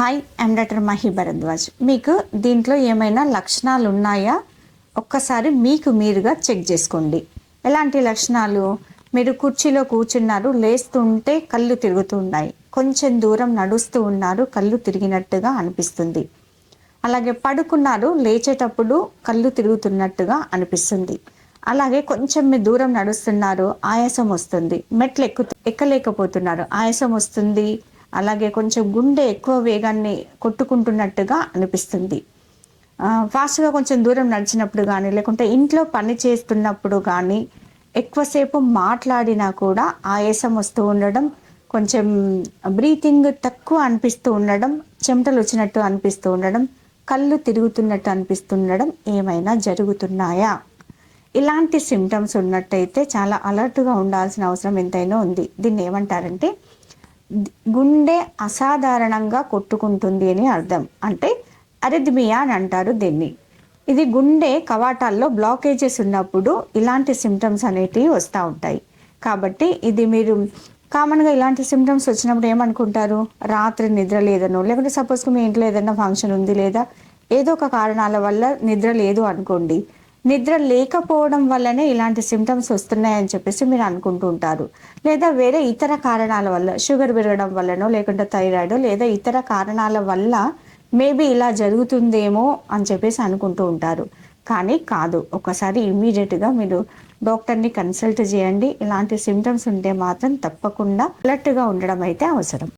Hi I'm doctor Mahi Bharadwaj. మీకు దీంట్లో ఏమైనా లక్షణాలు ఉన్నాయా ఒక్కసారి మీకు మీరుగా చెక్ చేసుకోండి. ఎలాంటి లక్షణాలు? మీరు కుర్చీలో కూర్చున్నారు లేస్తుంటే కళ్ళు తిరుగుతున్నాయి. కొంచెం దూరం నడుస్తూ ఉన్నారు కళ్ళు తిరిగినట్టుగా అనిపిస్తుంది. అలాగే పడుకున్నారు లేచేటప్పుడు కళ్ళు తిరుగుతున్నట్టుగా అనిపిస్తుంది. అలాగే కొంచెం మీ దూరం నడుస్తున్నారు ఆయాసం వస్తుంది. మెట్లు ఎక్కు ఎక్కలేకపోతున్నారు. ఆయాసం వస్తుంది అలాగే కొంచెం గుండె ఎక్కువ వేగాన్ని కొట్టుకుంటున్నట్టుగా అనిపిస్తుంది. ఫాస్ట్గా కొంచెం దూరం నడిచినప్పుడు కానీ లేకుంటే ఇంట్లో పని చేస్తున్నప్పుడు కానీ ఎక్కువసేపు మాట్లాడినా కూడా ఆయాసం వస్తూ ఉండడం కొంచెం బ్రీతింగ్ తక్కువ అనిపిస్తూ ఉండడం చెమటలు వచ్చినట్టు అనిపిస్తూ ఉండడం కళ్ళు తిరుగుతున్నట్టు అనిపిస్తుండడం ఏమైనా జరుగుతున్నాయా? ఇలాంటి సిమ్టమ్స్ ఉన్నట్టయితే చాలా అలర్ట్గా ఉండాల్సిన అవసరం ఎంతైనా ఉంది. దీన్ని ఏమంటారంటే గుండె అసాధారణంగా కొట్టుకుంటుంది అని అర్థం. అంటే అరిథ్మియా అని అంటారు దీన్ని. ఇది గుండె కవాటాల్లో బ్లాకేజెస్ ఉన్నప్పుడు ఇలాంటి సిమ్టమ్స్ అనేటివి వస్తూ ఉంటాయి. కాబట్టి ఇది మీరు కామన్గా ఇలాంటి సిమ్టమ్స్ వచ్చినప్పుడు ఏమనుకుంటారు? రాత్రి నిద్ర లేదనో లేకుంటే సపోజ్ మీ ఇంట్లో ఏదైనా ఫంక్షన్ ఉంది లేదా ఏదో ఒక కారణాల వల్ల నిద్ర లేదు అనుకోండి. నిద్ర లేకపోవడం వల్లనే ఇలాంటి సిమ్టమ్స్ వస్తున్నాయని చెప్పేసి మీరు అనుకుంటూ ఉంటారు. లేదా వేరే ఇతర కారణాల వల్ల షుగర్ పెరగడం వల్లనో లేకుంటే థైరాయిడ్ లేదా ఇతర కారణాల వల్ల మేబీ ఇలా జరుగుతుందేమో అని చెప్పేసి అనుకుంటూ ఉంటారు. కానీ కాదు ఒకసారి ఇమ్మీడియట్గా మీరు డాక్టర్ని కన్సల్ట్ చేయండి. ఇలాంటి సిమ్టమ్స్ ఉంటే మాత్రం తప్పకుండా అలర్ట్గా ఉండడం అయితే అవసరం.